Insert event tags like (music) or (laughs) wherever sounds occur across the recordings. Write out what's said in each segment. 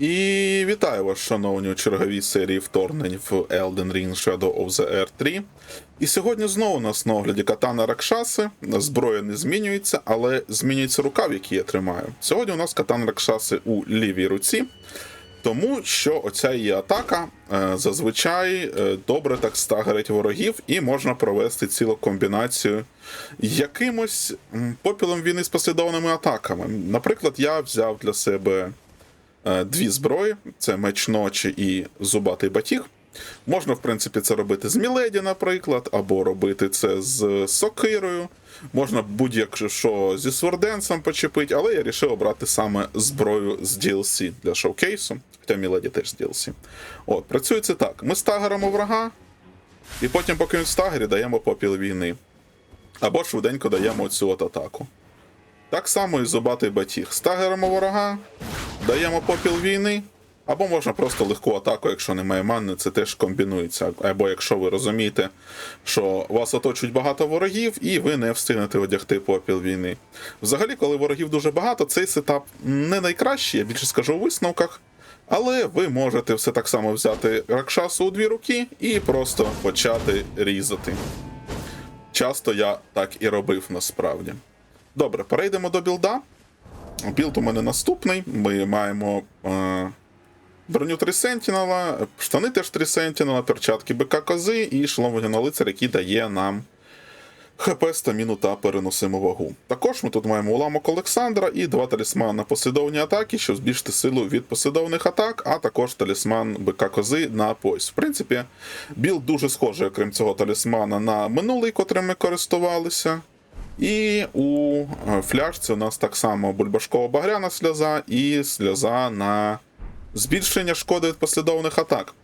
І вітаю вас, шановні у черговій серії вторгнень в Elden Ring Shadow of the Earth 3. І сьогодні знову у нас на огляді катана Ракшаси. Зброя не змінюється, але змінюється рукав, який я тримаю. Сьогодні у нас катан Ракшаси у лівій руці, тому що оця її атака е, зазвичай е, добре так стагерить ворогів, і можна провести цілу комбінацію якимось попілом війни з послідовними атаками. Наприклад, я взяв для себе дві зброї: це меч ночі і зубатий батіг. Можна, в принципі, це робити з Міледі, наприклад, або робити це з сокирою. Можна будь-як що зі сворденсом почепити, але я вирішив обрати саме зброю з DLC для шоукейсу. Хоча Міледі теж з DLC. От, працює це так: ми стагеримо врага, і потім, поки він в стагері, даємо попіл війни. Або швиденько даємо цю от атаку. Так само і зубатий батіг. Стагеримо ворога, даємо попіл війни, або можна просто легку атаку, якщо немає мани, це теж комбінується. Або якщо ви розумієте, що вас оточують багато ворогів, і ви не встигнете одягти попіл війни. Взагалі, коли ворогів дуже багато, цей сетап не найкращий, я більше скажу у висновках. Але ви можете все так само взяти ракшасу у дві руки і просто почати різати. Часто я так і робив насправді. Добре, перейдемо до білда. Білд у мене наступний. Ми маємо е, броню 3 Сентінела, штани теж 3 Сентінела, перчатки БК Кози і шлом вогняного лицаря, який дає нам ХП, стаміну та переносиму вагу. Також ми тут маємо уламок Олександра і два талісмана послідовні атаки, щоб збільшити силу від послідовних атак, а також талісман БК Кози на пояс. В принципі, білд дуже схожий, окрім цього талісмана, на минулий, котрим ми користувалися. І у е, фляжці у нас так само бульбашкова багряна сльоза і сльоза на збільшення шкоди від послідовних атак.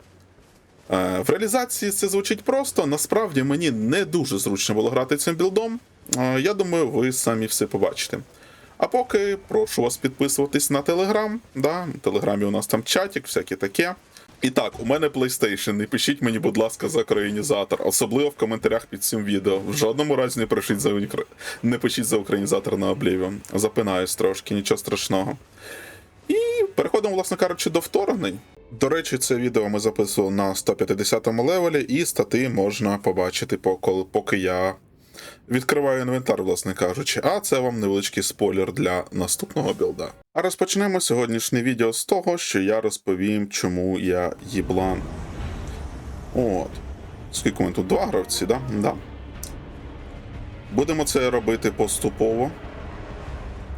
Е, В реалізації це звучить просто. Насправді мені не дуже зручно було грати цим білдом. Е, Я думаю, ви самі все побачите. А поки прошу вас підписуватись на Телеграм. Да? В Телеграмі у нас там чатик, всяке таке. І так, у мене PlayStation. Не пишіть мені, будь ласка, за українізатор, особливо в коментарях під цим відео. В жодному разі не пишіть за укр- не пишіть за українізатор на Oblivion. Запинаюсь трошки, нічого страшного. І переходимо, власне кажучи, до вторгнень. До речі, це відео ми записували на 150 левелі, і стати можна побачити, поки я відкриваю інвентар, власне кажучи. А це вам невеличкий спойлер для наступного білда. А розпочнемо сьогоднішнє відео з того, що я розповім, чому я їблан. От. Скільки ми тут два гравці, да? Да. Будемо це робити поступово.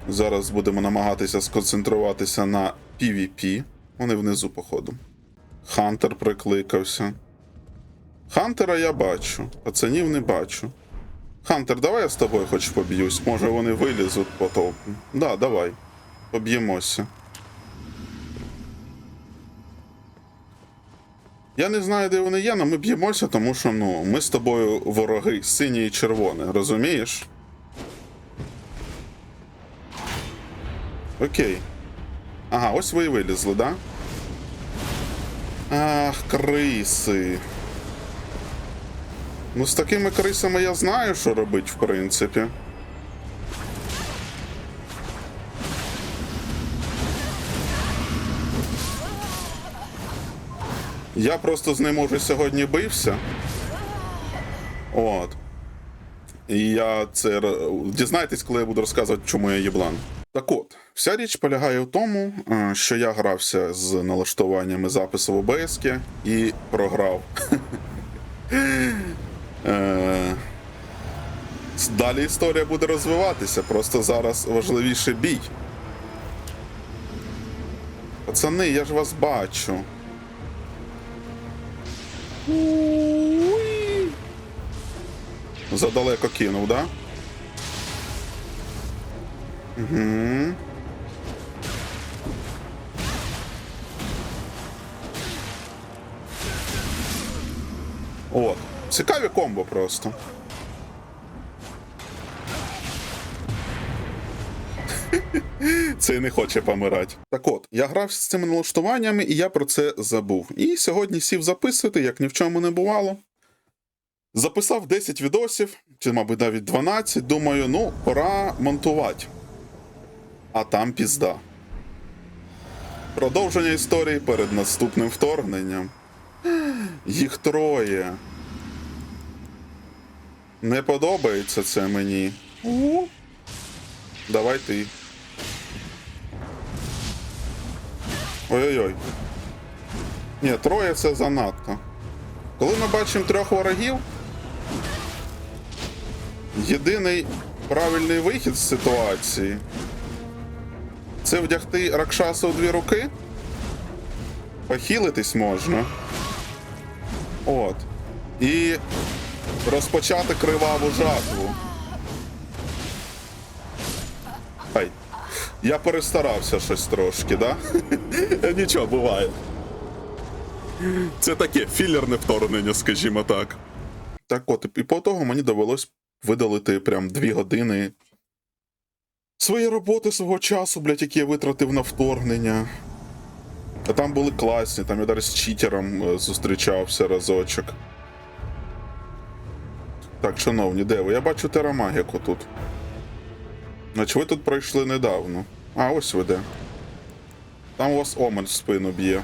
Зараз будемо намагатися сконцентруватися на PvP. Вони внизу, походу. Хантер прикликався. Хантера я бачу, пацанів не бачу. Хантер, давай я з тобою хоч поб'юсь. Може вони вилізуть потім. Да, давай. Поб'ємося. Я не знаю, де вони є, але ми б'ємося, тому що ну, ми з тобою вороги, сині і червоні, розумієш? Окей. Ага, ось ви і вилізли, да? Ах, криси. Ну, з такими крисами я знаю, що робити, в принципі. Я просто з ним уже сьогодні бився. От. І я це дізнаєтесь, коли я буду розказувати, чому я єблан. Так от, вся річ полягає в тому, е, що я грався з налаштуваннями запису в ОБС і програв. (laughs) Е, Далі історія буде розвиватися, просто зараз важливіший бій. Пацани, я ж вас бачу. Задалеко кинув, да? Угу. От. Цікаві комбо просто. (laughs) Цей не хоче помирати. Так от, я грав з цими налаштуваннями, і я про це забув. І сьогодні сів записувати, як ні в чому не бувало. Записав 10 відосів, чи, мабуть, навіть 12. Думаю, ну, пора монтувати. А там пізда. Продовження історії перед наступним вторгненням. Їх троє. Не подобається це мені. У. Давай ти. Ой-ой-ой. Ні, троє це занадто. Коли ми бачимо трьох ворогів, єдиний правильний вихід з ситуації це вдягти Ракшасу в дві руки. Похилитись можна. От. І розпочати криваву жатву. Ай. Я перестарався щось трошки, да? (laughs) Нічого буває. Це таке філерне вторгнення, скажімо так. Так от, і по того мені довелось видалити прям дві години свої роботи свого часу, блядь, які я витратив на вторгнення. А там були класні, там я навіть з читером е, зустрічався разочок. Так, шановні, де ви? Я бачу терамагіку тут. Значить, ви тут пройшли недавно. А, ось ви де. Там у вас омен в спину б'є.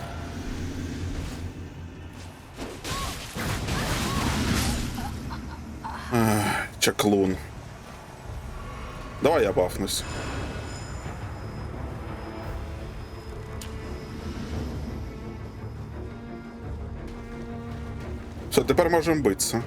Чаклун. Давай я бафнусь. Все, тепер можемо битися.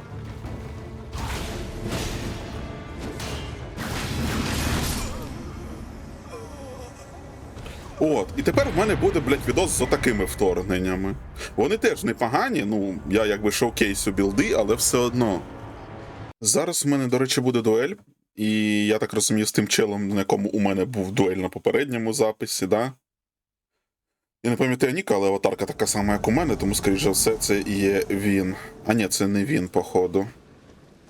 От, і тепер в мене буде, блядь, відос з отакими вторгненнями. Вони теж непогані, ну, я якби шоукейсю білди, але все одно. Зараз в мене, до речі, буде дуель, і я так розумію, з тим челом, на якому у мене був дуель на попередньому записі, да? Я не пам'ятаю Ніка, але аватарка така сама, як у мене, тому, скоріш за все, це є він. А ні, це не він, походу.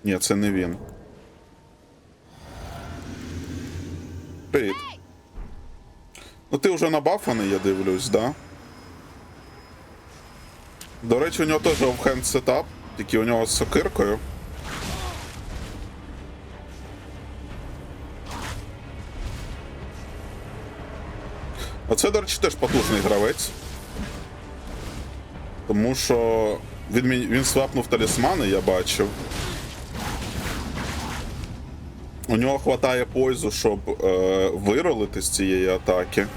Ні, це не він. Привіт. Ну ти вже набафаний, я дивлюсь, да? До речі, у нього теж офхенд сетап, тільки у нього з сокиркою. А це, до речі, теж потужний гравець. Тому що він, він свапнув талісмани, я бачив. У нього хватає пользу, щоб е, виролити з цієї атаки.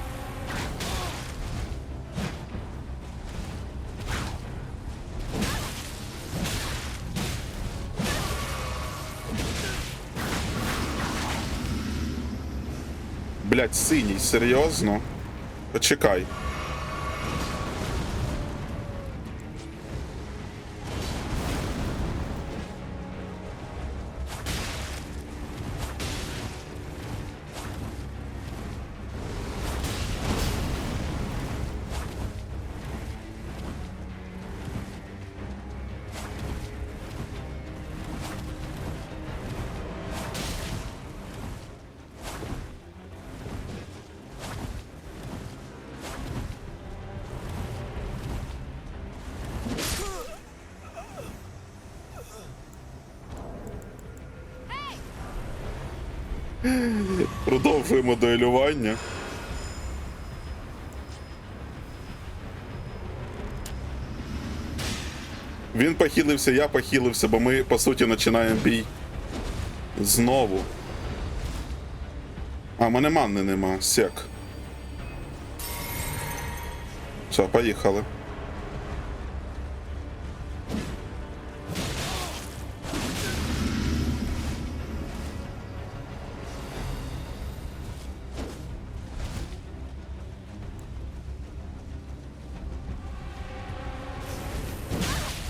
Блять, синій, серйозно? Почекай. Продовжуємо дуелювання. Він похилився, я похилився, бо ми, по суті, починаємо бій. Знову. А, в мене манни нема, сек. Все, поїхали.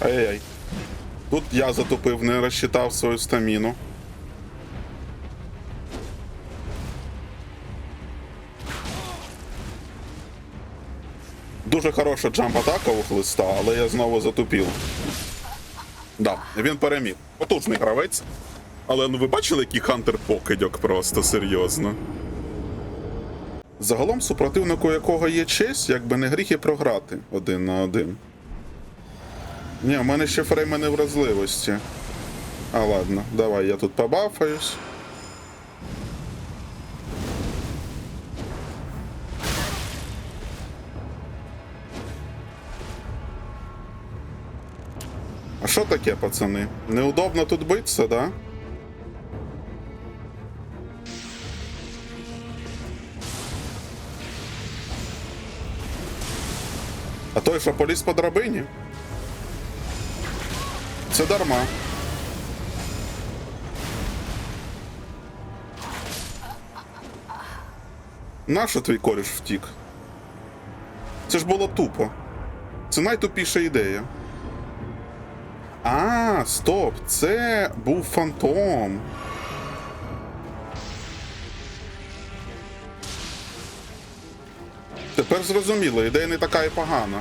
Ай-яй. Тут я затупив, не розчитав свою стаміну. Дуже хороша джамп-атака у хлиста, але я знову затупив. Да, він переміг. Потужний гравець. Але ну ви бачили, який хантер покидьок просто серйозно. Загалом супротивнику, якого є честь, якби не гріх і програти один на один. Ні, у мене ще фрейми невразливості. А ладно, давай я тут побафаюсь. А що таке, пацани? Неудобно тут битися, да? А той що поліз по драбині? Це дарма. Нащо твій коріш втік? Це ж було тупо. Це найтупіша ідея. А, стоп, це був фантом. Тепер зрозуміло, ідея не така і погана.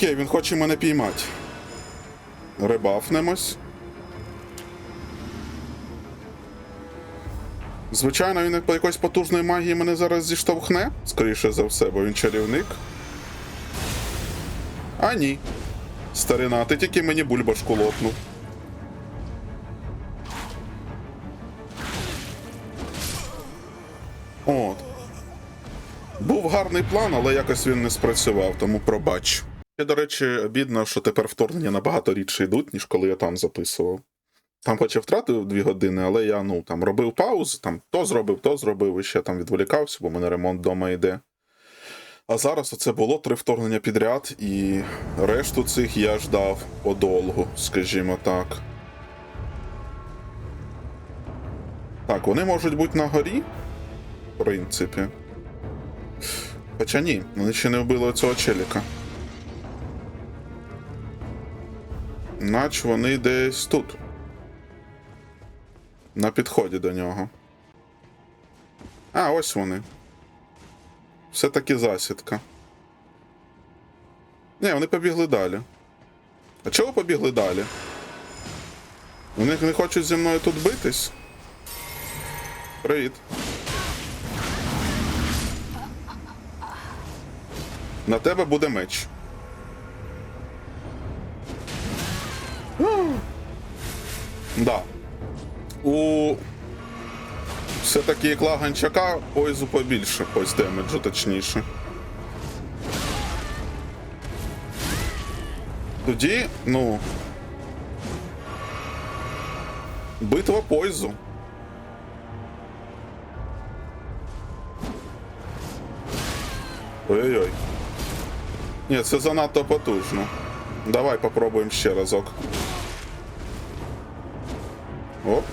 Окей, він хоче мене піймати. Рибафнемось. Звичайно, він по якоїсь потужної магії мене зараз зіштовхне, скоріше за все, бо він чарівник. А ні. Старина, ти тільки мені бульбашку лопнув. От. Був гарний план, але якось він не спрацював, тому пробач. І, до речі, обідно, що тепер вторгнення набагато рідше йдуть, ніж коли я там записував. Там хоч я втратив дві години, але я ну там робив паузу, там то зробив, то зробив, і ще там відволікався, бо в мене ремонт вдома йде. А зараз оце було три вторгнення підряд, і решту цих я ждав подолгу, скажімо так. Так, вони можуть бути на горі, в принципі. Хоча ні, вони ще не вбили цього челіка. Нач вони десь тут. На підході до нього. А, ось вони. Все-таки засідка. Ні, вони побігли далі. А чого побігли далі? Вони не хочуть зі мною тут битись? Привіт. На тебе буде меч. Да. У все-таки ікла ганчака пойзу побільше, ось демеджу точніше. Тоді, ну. Битва пойзу. Ой-ой-ой. Ні, це занадто потужно. Давай попробуємо ще разок. Оп.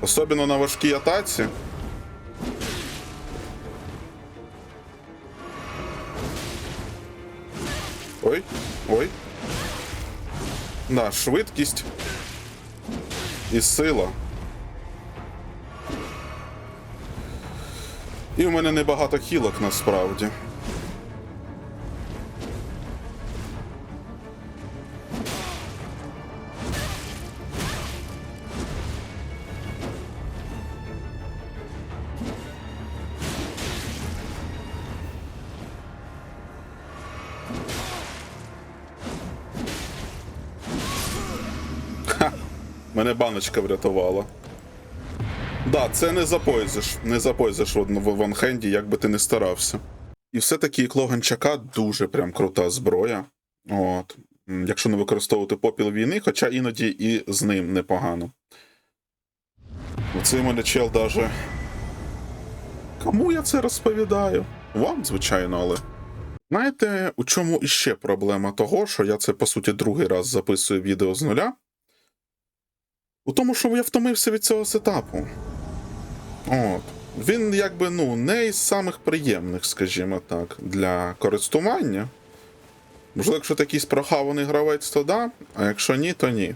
Особливо на важкій атаці. Ой, ой. Да, швидкість і сила. І у мене небагато хілок насправді. Мене баночка врятувала. Да, це не запойзиш. Не запойзиш в одному ванхенді, як би ти не старався. І все-таки ікло гончака дуже прям крута зброя. От. Якщо не використовувати попіл війни, хоча іноді і з ним непогано. Оцей мене чел даже. Кому я це розповідаю? Вам, звичайно, але. Знаєте, у чому іще проблема того, що я це по суті другий раз записую відео з нуля? У тому, що я втомився від цього сетапу. От. Він якби ну, не із самих приємних, скажімо так, для користування. Можливо, якщо ти якийсь прохаваний гравець, то да, а якщо ні, то ні.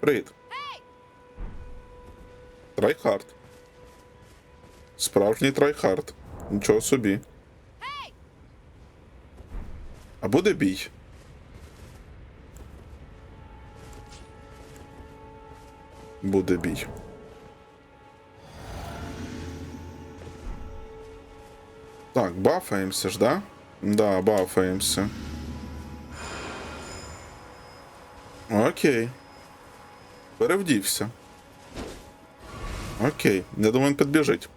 Привіт. Трайхард. Справжній трайхард. Нічого собі. А буде бій. Буде бій. Так, бафаємося ж, да? Да, бафаємося. Окей. Перевдівся. Окей, я думаю, він підбіжить.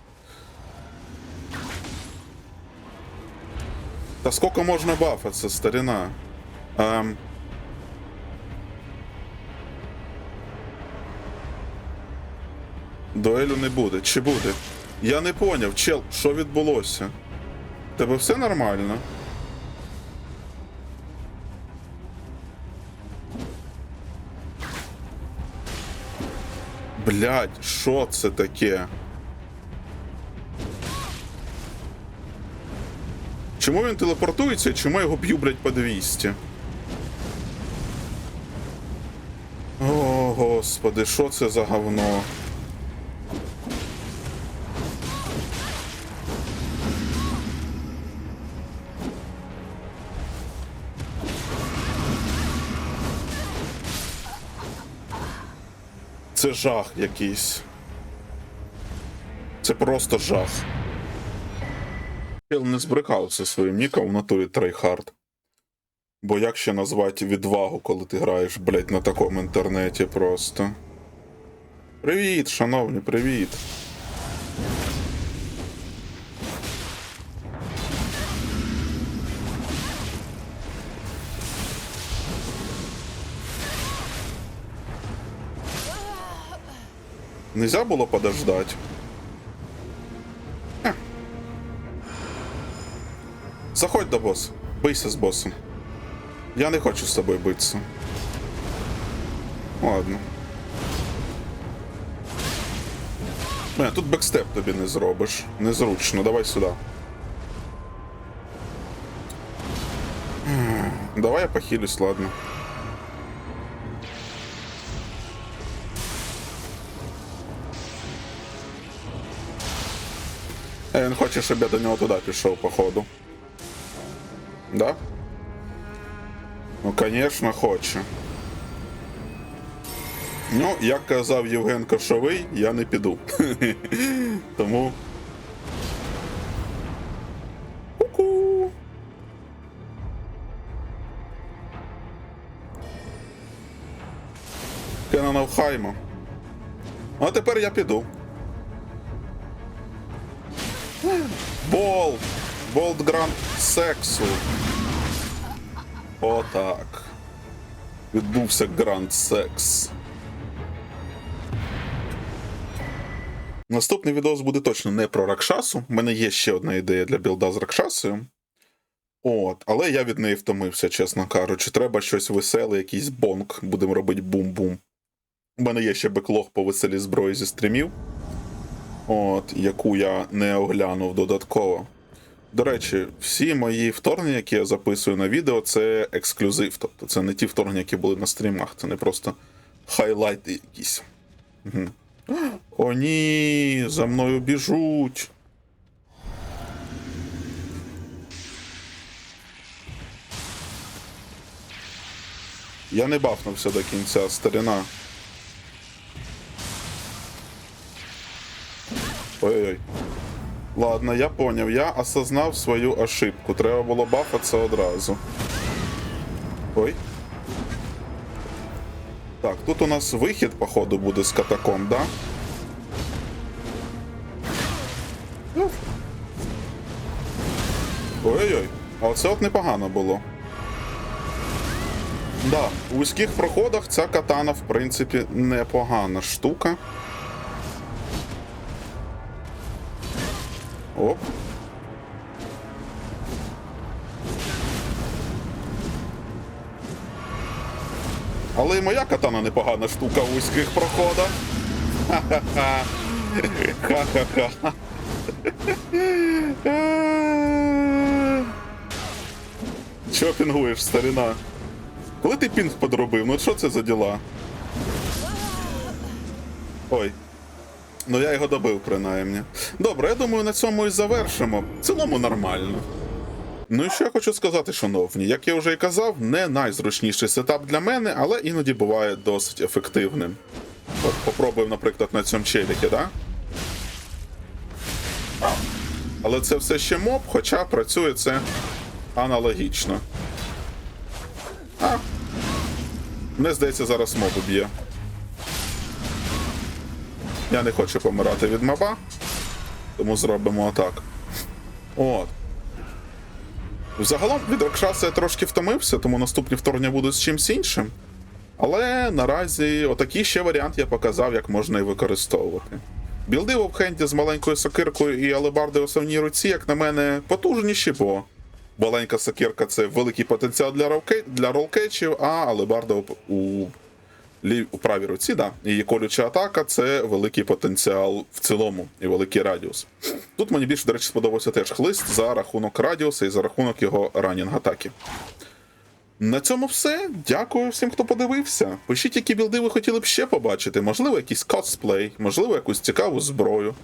Та скільки можна бафатися, старина? Ем... Дуелю не буде. Чи буде? Я не поняв, чел, що відбулося? Тебе все нормально? Блять, що це таке? Чому він телепортується і чому я його б'ю, блять, по 200? О, господи, що це за говно? Жах якийсь. Це просто жах. Чел не збрикався своїм ніком в натурі трейхард. Бо як ще назвати відвагу, коли ти граєш, блять, на такому інтернеті просто. Привіт, шановні, привіт. Нельзя було подождать. Заходь до боса. Бийся з босом. Я не хочу з тобою битися. Ладно. Не, тут бекстеп тобі не зробиш. Незручно, давай сюди. Давай я похилюсь, ладно. Він хоче, щоб я до нього туди пішов, походу. Да? Ну, конечно, хоче. Ну, як казав Євген Кошовий, я не піду. (laughs) Тому. Ку-ку. Кенанов Хаймо. А тепер я піду. Болт! Болт Гранд Сексу. Отак. Відбувся Гранд Секс. Наступний відос буде точно не про Ракшасу. У мене є ще одна ідея для білда з Ракшасою. От, але я від неї втомився, чесно кажучи. Треба щось веселе, якийсь бонк. Будемо робити бум-бум. У мене є ще беклог по веселій зброї зі стрімів. От, яку я не оглянув додатково. До речі, всі мої вторгнення, які я записую на відео, це ексклюзив. Тобто це не ті вторгнення, які були на стрімах, це не просто хайлайти якісь. Угу. О, ні, за мною біжуть. Я не бафнувся до кінця, старина. Ладно, я поняв. Я осознав свою ошибку. Треба було бафатися одразу. Ой. Так, тут у нас вихід, походу, буде з катакомб, да? Уф. Ой-ой. А оце от непогано було. Да, у вузьких проходах ця катана, в принципі, непогана штука. Оп. Але і моя катана непогана штука у вузьких проходах. Ха-ха-ха. Ха-ха-ха. Чого пінгуєш, старина? Коли ти пінг подробив? Ну що це за діла? Ой. Ну я його добив, принаймні. Добре, я думаю, на цьому і завершимо. В цілому нормально. Ну і що я хочу сказати, шановні, як я вже і казав, не найзручніший сетап для мене, але іноді буває досить ефективним. От попробуємо, наприклад, на цьому челіки, да? Але це все ще моб, хоча працює це аналогічно. А. Мені здається, зараз моб уб'є. Я не хочу помирати від маба, тому зробимо отак. От. Загалом від Ракшаса я трошки втомився, тому наступні вторгнення будуть з чимсь іншим. Але наразі отакий ще варіант я показав, як можна і використовувати. Білди в обхенді з маленькою сокиркою і алебарди в основній руці, як на мене, потужніші, бо маленька сокирка це великий потенціал для ролкетчів, а алебарда у, у, правій руці, да. Її колюча атака це великий потенціал в цілому і великий радіус. Тут мені більше, до речі, сподобався теж хлист за рахунок радіуса і за рахунок його ранінг атаки. На цьому все. Дякую всім, хто подивився. Пишіть, які білди ви хотіли б ще побачити. Можливо, якийсь косплей, можливо, якусь цікаву зброю,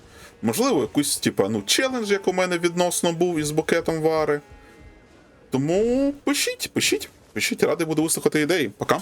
можливо, якийсь, типа, ну, челендж, як у мене відносно був із букетом вари. Тому пишіть, пишіть, пишіть, радий буду вислухати ідеї. Пока.